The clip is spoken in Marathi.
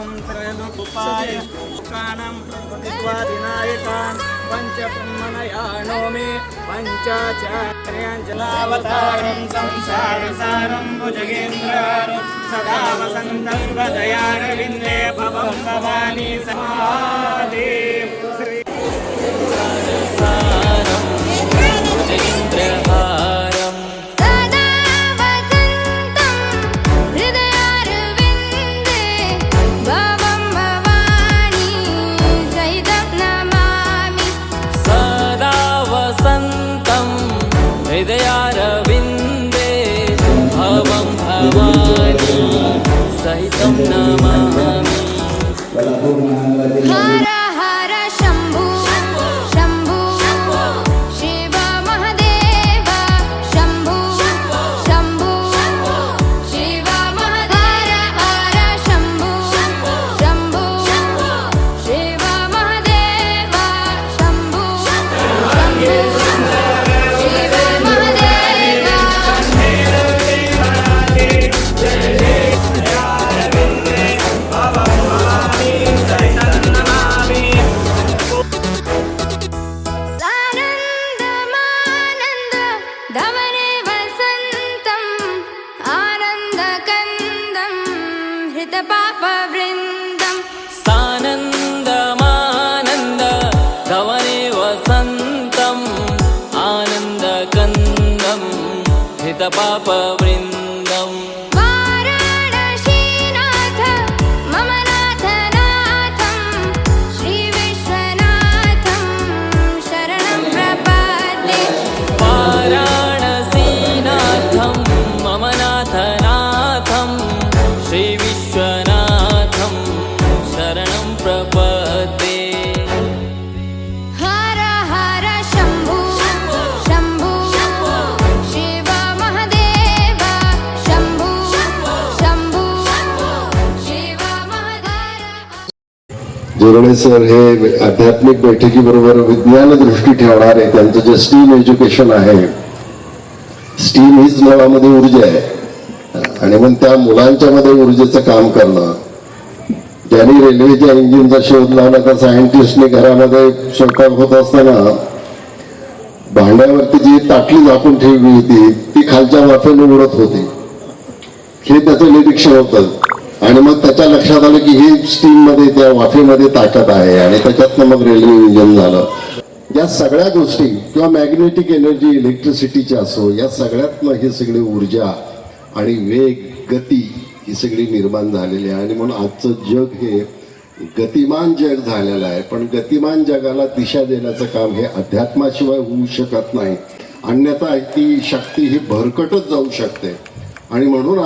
ॐ त्रयदुपाय कानं विनायकान् पञ्चब्रह्मणयानो मे पञ्चाचार्याञ्जलावतारं संसारसारं भुजगेन्द्रारं सदा वसन्तर्वदयारविन्दे भवं भवानी समादे हृदयारविन्दे भवं भवानी सहितं नमामि हृतपापवृन्दम् सानन्दमानन्द धवने वसन्तम् आनन्दकन्दं हितपापवृन्दम् जोरणे सर हे आध्यात्मिक बैठकीबरोबर विज्ञान दृष्टी ठेवणारे त्यांचं जे स्टीम एज्युकेशन आहे स्टीम हीच मुळामध्ये ऊर्जा आहे. आणि मग त्या मुलांच्या मध्ये ऊर्जेचं काम करणं. ज्यांनी रेल्वेच्या इंजिनचा शोध लावला तर सायंटिस्टने घरामध्ये स्वयंपाक होत असताना भांड्यावरती जी ताटली झाकून ठेवली होती ती खालच्या वाफेने उडत होती. हे त्याचं निरीक्षण होतं. आणि मग त्याच्या लक्षात आलं की ही स्टीममध्ये त्या वाफेमध्ये ताकद आहे आणि त्याच्यातनं मग रेल्वे इंजिन झालं. या सगळ्या गोष्टी किंवा मॅग्नेटिक एनर्जी इलेक्ट्रिसिटीची असो या सगळ्यातनं ही सगळी ऊर्जा आणि वेग गती ही सगळी निर्माण झालेली आहे. आणि म्हणून आजचं जग हे गतिमान जग झालेलं आहे. पण गतिमान जगाला दिशा देण्याचं काम हे अध्यात्माशिवाय होऊ शकत नाही. अन्यथा ती शक्ती ही भरकटच जाऊ शकते. आणि म्हणून